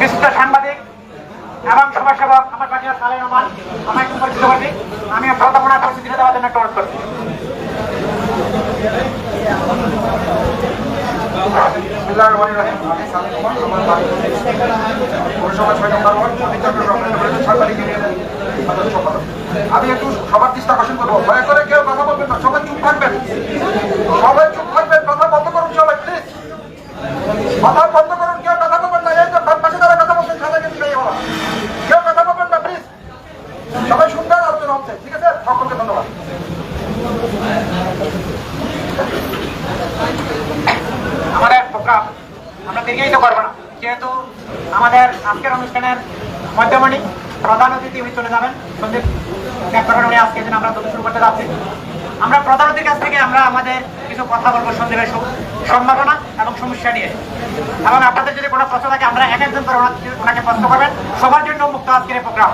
বিশিষ্ট সাংবাদিক এবং আমার করছি। আমি দেওয়ার জন্য একটা অনুরোধ করছি। আমি একটু সবার দৃষ্টি আকর্ষণ করব। ভয় করে কেউ কথা বলবেন না, সবাই চুপ থাকবেন। সবাই চুপ থাকবেন কথা বন্ধ করুন সবাই প্লিজ কথা বন্ধ করুন কেউ কথা বলবেন না এই তো বাম পাশে যারা কথা বলছেন তাদেরকে দিলেই হলো কেউ কথা বলবেন না প্লিজ সবাই সুন্দর আলোচনা হচ্ছে ঠিক আছে সকলকে ধন্যবাদ আমাদের প্রোগ্রাম দীর্ঘায়িত করব না। যেহেতু আমাদের আজকের অনুষ্ঠানের মধ্যমণি প্রধান অতিথি উনি চলে যাবেন। সন্দীপ ত্যাগ উনি আজকে দিন আমরা শুরু করতে যাচ্ছি। আমরা প্রধান অতিথির কাছ থেকে আমরা আমাদের কিছু কথা বলব সন্দীপের সম্ভাবনা এবং সমস্যা নিয়ে। এবং আপনাদের যদি কোনো প্রশ্ন থাকে, আমরা এক একজন করে ওনাকে প্রশ্ন করবেন। সবার জন্য মুক্ত আজকের প্রোগ্রাম।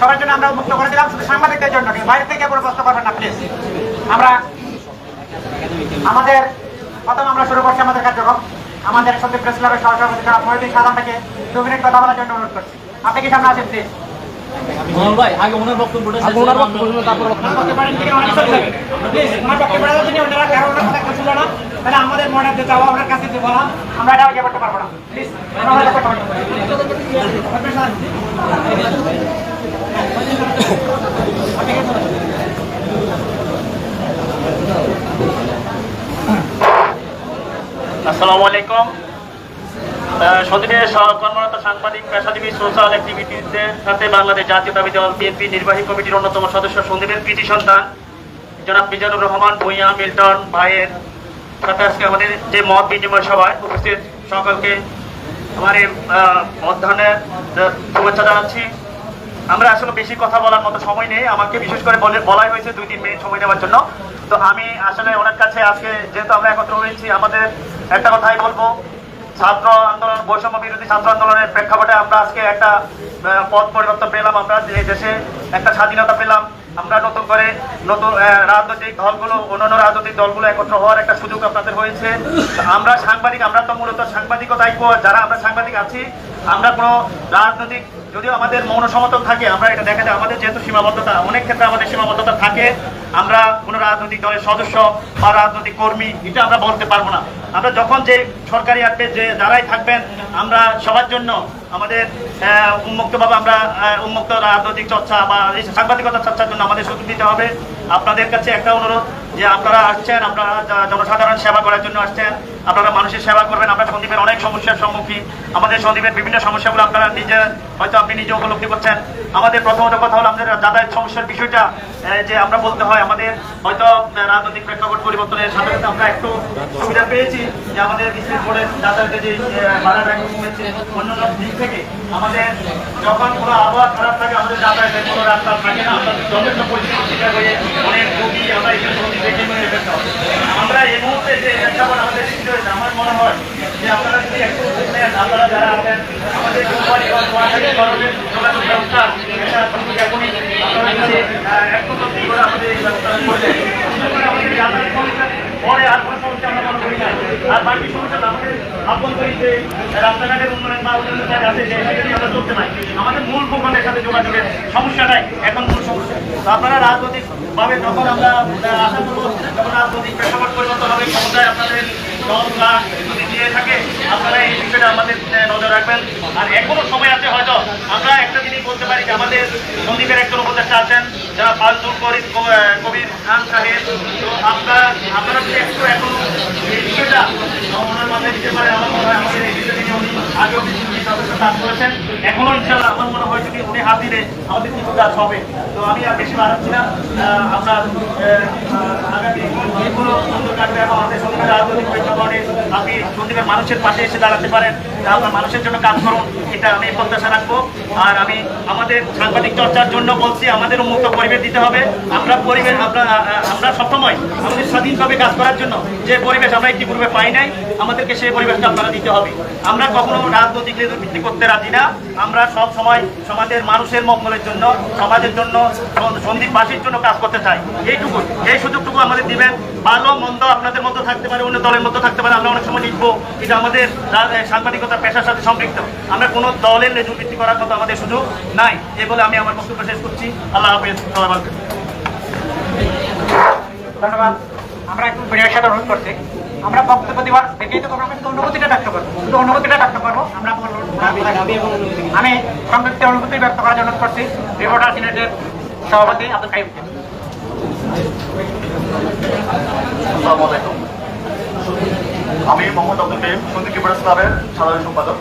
সবার জন্য আমরা মুক্ত করে দিলাম, শুধু সাংবাদিকদের জন্য বাইরে থেকে কোনো প্রশ্ন করবেন না প্লিজ আমরা আমাদের প্রথম আমরা শুরু করছি আমাদের কার্যক্রম। আমাদের সত্যি প্রেস ক্লাবের সহসভাপতি জনাব মহিউদ্দিন সাদাম দু মিনিট কথা বলার জন্য অনুরোধ করছি। আপনি কি সামনে আছেন প্লিজ ভাই আগে ওনার বক্তব্যটা ওনার বক্তব্য তারপর তাহলে আমাদের মনে চাওয়া কাছে যে বলা আমরা এটা ইয়ে করতে পারব না। প্লিজ আমরা ওনার কথা বলব। আপনি স্যার। আসসালামু আলাইকুম। আহ, সন্দীপের সহকর্মরত সাংবাদিক পেশাজীবী সোশ্যাল অ্যাক্টিভিটিসের সাথে বাংলাদেশ জাতীয়তাবাদী দল বিএনপি নির্বাহী কমিটির অন্যতম সদস্য সন্দীপের কৃতি সন্তান জনাব মিজানুর রহমান ভূঁইয়া মিল্টন ভাইয়ের সাথে আজকে আমাদের যে মত বিনিময় সভায় উপস্থিত সকলকে আমার এই মধ্যাহ্নের শুভেচ্ছা জানাচ্ছি। আমরা আসলে বেশি কথা বলার মতো সময় নেই। আমাকে বিশেষ করে বলে বলাই হয়েছে দুই তিন মিনিট সময় নেওয়ার জন্য। তো আমি আসলে ওনার কাছে আজকে যেহেতু আমরা একত্র হয়েছি আমাদের একটা কথাই বলব, ছাত্র আন্দোলন, বৈষম্য বিরোধী ছাত্র আন্দোলনের প্রেক্ষাপটে আমরা আজকে একটা পথ পরিবর্তন পেলাম আমরা, যে দেশে একটা স্বাধীনতা পেলাম। আমরা নতুন করে নতুন রাজনৈতিক দলগুলো, অন্যান্য রাজনৈতিক দলগুলো একত্র হওয়ার একটা সুযোগ আপনাদের হয়েছে। আমরা সাংবাদিক, আমরা তো মূলত সাংবাদিকতাই কো- যারা আমরা সাংবাদিক আছি, আমরা কোনো রাজনৈতিক, যদিও আমাদের মৌন সমর্থক থাকে, আমরা এটা দেখা যায়, আমাদের যেহেতু সীমাবদ্ধতা, অনেক ক্ষেত্রে আমাদের সীমাবদ্ধতা থাকে। আমরা কোনো রাজনৈতিক দলের সদস্য বা রাজনৈতিক কর্মী, এটা আমরা বলতে পারব না। আমরা যখন যে সরকারি আসবে যে যারাই থাকবেন, আমরা সবার জন্য আমাদের উন্মুক্তভাবে আমরা উন্মুক্ত রাজনৈতিক চর্চা বা সাংবাদিকতা চর্চার জন্য আমাদের সুযোগ দিতে হবে। আপনাদের কাছে একটা অনুরোধ যে আপনারা আসছেন, আপনারা জনসাধারণ সেবা করার জন্য আসছেন, আপনারা মানুষের সেবা করবেন আমরা সন্দীপের অনেক সমস্যার সম্মুখীন। আমাদের সন্দীপের বিভিন্ন সমস্যাগুলো আপনারা নিজে, হয়তো আপনি নিজে উপলব্ধি করছেন। আমাদের প্রথমত কথা হলো আমাদের যাতায়াত সমস্যার বিষয়টা যে আমরা বলতে হয়, আমাদের হয়তো রাজনৈতিক প্রেক্ষাপট পরিবর্তনের সাথে সাথে আমরা একটু সুবিধা পেয়েছি যে আমাদের ডিস্ট্রিক্ট বোর্ডের যাতায়াতে যে ভাড়াটা একটু কমেছে, অন্যান্য দিক থেকে আমাদের যখন কোনো আবহাওয়া খারাপ থাকে, আমাদের যাতায়াতের কোনো রাস্তা থাকে না। আমরা যথেষ্ট পরিস্থিতি হয়ে অনেক রোগী আমরা এখানে আমরা এই মুহূর্তে যে আমাদের হয়েছে, আমার মনে হয় যে আপনারা যদি আপনারা যারা আছেন, আমাদের কোম্পানি বা যোগাযোগ ব্যবস্থা এখনই আপনারা যদি করে আমাদের এই ব্যবস্থা পরে আর কোনো সমস্যা আমরা মনে করি না। আর বাকি সমস্যা আমাদের যে রাস্তাঘাটের উন্নয়ন বা জায়গা আছে যে সেটা আমরা চলতে পারি। আমাদের মূল ভূখণ্ডের সাথে যোগাযোগের সমস্যাটাই এখন মূল সমস্যা। আপনারা রাজনৈতিক ভাবে যখন আমরা আশা করব যখন রাজনৈতিক প্রেক্ষাপট পরিবর্তন হবে ক্ষমতায় আপনাদের দল বা যদি দিয়ে থাকে, আপনারা এই বিষয়টা আমাদের নজর রাখবেন। আর এখনও সময় আছে হয়তো, আমরা একটা জিনিস বলতে পারি যে আমাদের সন্দীপের একজন উপদেষ্টা আছেন, যারা ফাজলুল করিম কবির খান সাহেব। তো আপনারা আপনারা যদি একটু এখনও এই বিষয়টা ওনার মাথায় দিতে পারে আমার মনে হয় আমাদের এই বিষয়টা উনি আগেও কিছু করেছেন। এখনও ইনশাল্লাহ আমার হাত দিলে আমাদের কিছু কাজ হবে। তো আমি আর বেশি বাড়াচ্ছি না। আগামী সুন্দর কাটবে এবং আমাদের সন্দীপের রাজনৈতিক প্রেক্ষাপটে আপনি সন্দীপের মানুষের পাশে এসে দাঁড়াতে পারেন। আপনার মানুষের জন্য কাজ করুন, এটা আমি প্রত্যাশা রাখব। আর আমি আমাদের সাংবাদিক চর্চার জন্য বলছি, আমাদের মুক্ত পরিবেশ দিতে হবে। আমরা পরিবেশ, আমরা আমরা সবসময় আমাদের স্বাধীনভাবে কাজ করার জন্য যে পরিবেশ আমরা ইতিপূর্বে পাই নাই আমাদেরকে সেই পরিবেশটা আপনারা দিতে হবে। আমরা কখনো রাজনৈতিক ভিত্তি করতে রাজি না। আমরা সব সময় সমাজের মানুষের মঙ্গলের জন্য, সমাজের জন্য সন- সন্দীপবাসীর জন্য কাজ করতে চাই। এইটুকু, এই সুযোগটুকু আমাদের দিবেন। ভালো, মন্দ আপনাদের মতো থাকতে পারে, অন্য দলের মতো থাকতে পারে, আমরা অনেক সময় লিখব। এটা আমাদের সাংবাদিকতা পেশার সাথে সম্পৃক্ত। আমরা কোনো দলের লেজু ভিত্তি করার কথা আমাদের সুযোগ নাই। এ বলে আমি আমার বক্তব্য শেষ করছি। আল্লাহ হাফেজ। ধন্যবাদ। আমরা একটু বিনয়ের সাথে অনুরোধ করছি। আমরা বক্তব্য দেওয়ার দেখেই তো কিন্তু অনুভূতিটা ব্যক্ত করব শুধু অনুভূতিটা ব্যক্ত করব আমরা আমি সংক্ষিপ্ত অনুভূতি ব্যক্ত করার জন্য করছি। রিপোর্টার, সিনেটের সভাপতি আব্দুল কাইম। আমি মোহাম্মদ আব্দুল কাইম ক্লাবের সাধারণ সম্পাদক।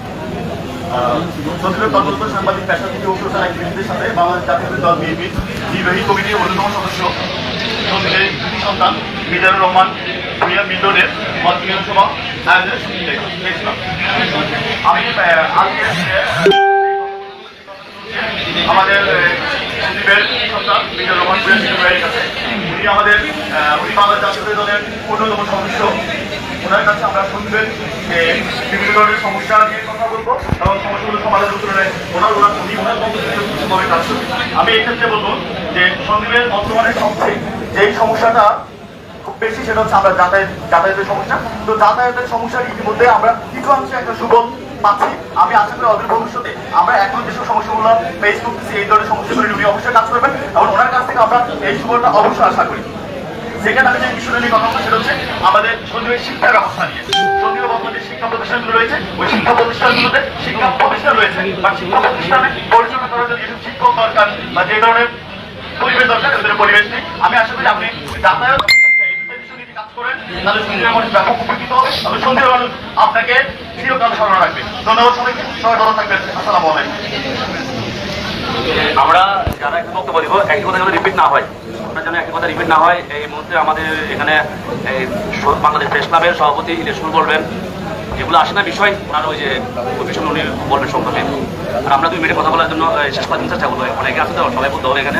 সাংবাদিক সাথে বাংলাদেশ জাতীয় দল বিএনপি নির্বাহী কমিটির অন্যতম সদস্য। সন্তান রহমান মিল্টনের মত বিনিময় সভা আয়োজনে গিয়েছিলাম আমি আমাদের উনি আমাদের উনি বাংলাদেশ জাতীয় দলের অন্যতম সদস্য। ওনার কাছে আমরা শুনবেন যে বিভিন্ন ধরনের সমস্যা নিয়ে কথা বলব এবং সমস্যাগুলো সমাধান করে ওনার ওনার আমি এক্ষেত্রে বলব যে সন্দীপের বর্তমানে সবচেয়ে যেই সমস্যাটা বেশি, সেটা হচ্ছে আমরা যাতায়াত যাতায়াতের সমস্যা। তো যাতায়াতের সমস্যার ইতিমধ্যে আমরা কিছু অংশে একটা সুফল পাচ্ছি। আমি আশা করি অদূর ভবিষ্যতে আমরা এখন যেসব সমস্যাগুলো ফেস করতেছি, এই ধরনের সমস্যাগুলো উনি অবশ্যই কাজ করবেন। এবং ওনার কাছ থেকে আমরা এই সুফলটা অবশ্যই আশা করি। সেখানে আমি যে বিষয়টা নিয়ে কথা বলব, সেটা হচ্ছে আমাদের সন্দীপের শিক্ষা ব্যবস্থা নিয়ে। বর্তমানে যে শিক্ষা প্রতিষ্ঠানগুলো রয়েছে। ওই শিক্ষা প্রতিষ্ঠানগুলোতে শিক্ষা প্রতিষ্ঠান রয়েছে। বা শিক্ষা প্রতিষ্ঠানে পরিচালনা করার জন্য যেসব শিক্ষক দরকার বা যে ধরনের পরিবেশ দরকার ওদের পরিবেশ নেই। আমি আশা করি আপনি যাতায়াত এই বিষয়ে যদি কাজ করেন তাহলে সন্দীপের মানুষ ব্যাপক উপকৃত হবে তবে সন্দীপের মানুষ আপনাকে চিরকাল স্মরণ রাখবে ধন্যবাদ সবাইকে সবাই ভালো থাকবেন আসসালামু আমরা যারা একটু বক্তব্য দিব, একই কথা যেন রিপিট না হয়। আমরা যেন একই কথা রিপিট না হয়, এই মুহূর্তে আমাদের এখানে বাংলাদেশ প্রেস ক্লাবের সভাপতি ইলেকশন বলবেন। যেগুলো আসে না বিষয়, ওনার ওই যে বিষয় উনি বলবেন সংক্ষেপে আর আমরা দুই মিনিটে কথা বলার জন্য শেষ পর্যন্ত চেষ্টা করব। অনেকে আছে তো, সবাই বলতে হবে এখানে।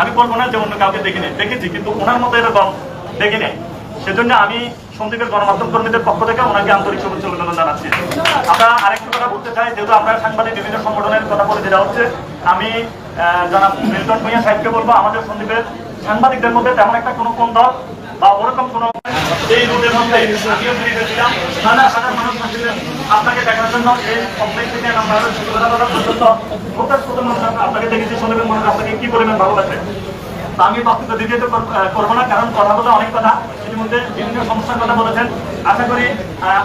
আমি বলব না যে অন্য কাউকে দেখিনি। দেখেছি, কিন্তু ওনার মতো এরকম দেখি নাই সেজন্য আমি সন্দীপের গণমাধ্যম কর্মীদের পক্ষ থেকে ওনাকে আন্তরিক শুভেচ্ছা অভিনন্দন জানাচ্ছি। আমরা আরেকটু কথা বলতে চাই, যেহেতু আমরা সাংবাদিক বিভিন্ন সংগঠনের কথা বলে যেটা হচ্ছে, আমি জনাব মিল্টন ভূঁইয়া সাহেবকে বলব, আমাদের সন্দীপের সাংবাদিকদের মধ্যে তেমন একটা কোনো কোন দল বা ওরকম কোনো এই রুটের মধ্যে আমিও ফিরে ছিলাম হাজার মানুষ আসছিলেন আপনাকে দেখার জন্য এই কমপ্লেক্স থেকে আমরা সুবিধা পর্যন্ত প্রত্যেক ছোট মানুষ আপনাকে দেখেছি সন্দীপের মানুষ আপনাকে কি পরিমাণ ভালো লাগবে আমি বক্তব্য দিতে তো করব না, কারণ কথা বলে অনেক কথা। ইতিমধ্যে বিভিন্ন সমস্যার কথা বলেছেন। আশা করি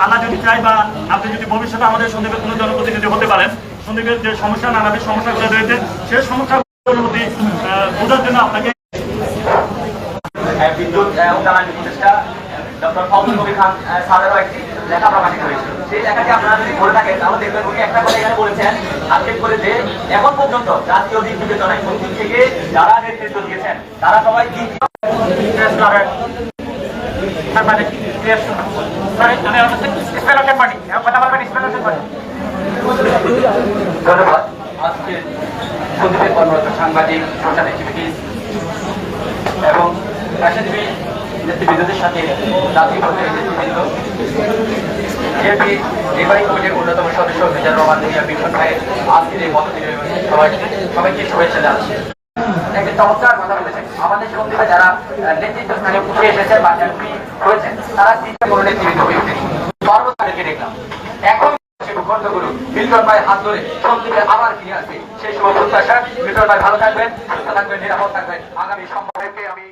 আল্লাহ যদি চাই বা আপনি যদি ভবিষ্যতে আমাদের সন্দীপের কোনো জনপ্রতিনিধি হতে পারেন সন্দীপের যে সমস্যা, নানাবিধ সমস্যাগুলো রয়েছে সেই সমস্যাগুলোর প্রতি বোঝার জন্য আপনাকে বিদ্যুৎ এবং জ্বালানি ডক্টর ফজল কবির খান স্যারেরও একটি লেখা প্রকাশিত হয়েছিল। সেই লেখাটি আপনারা যদি পড়ে থাকেন, তাহলে দেখবেন উনি একটা কথা এখানে বলেছেন আক্ষেপ করে যে এখন পর্যন্ত জাতীয় দিক বিবেচনায় প্রথম থেকে যারা নেতৃত্ব দিয়েছেন, তারা সবাই দিক সাংবাদিক সোশ্যাল এবং পেশাজীবী নেতৃবৃন্দদের সাথে জাতীয় বিএনপি নির্বাহী কমিটির অন্যতম সদস্য মেজার রহমান মিয়া বিশন ভাইয়ের আজকের এই সবাইকে শুভেচ্ছা জানাচ্ছি। আমাদের নেতৃত্ব স্থানে বা এমপি হয়েছেন হয়ে এখন সেই শুভ প্রত্যাশা। মিল্টন ভাই ভালো থাকবেন, সুস্থ থাকবেন, নিরাপদ থাকবেন। আগামী সম্পর্কে আমি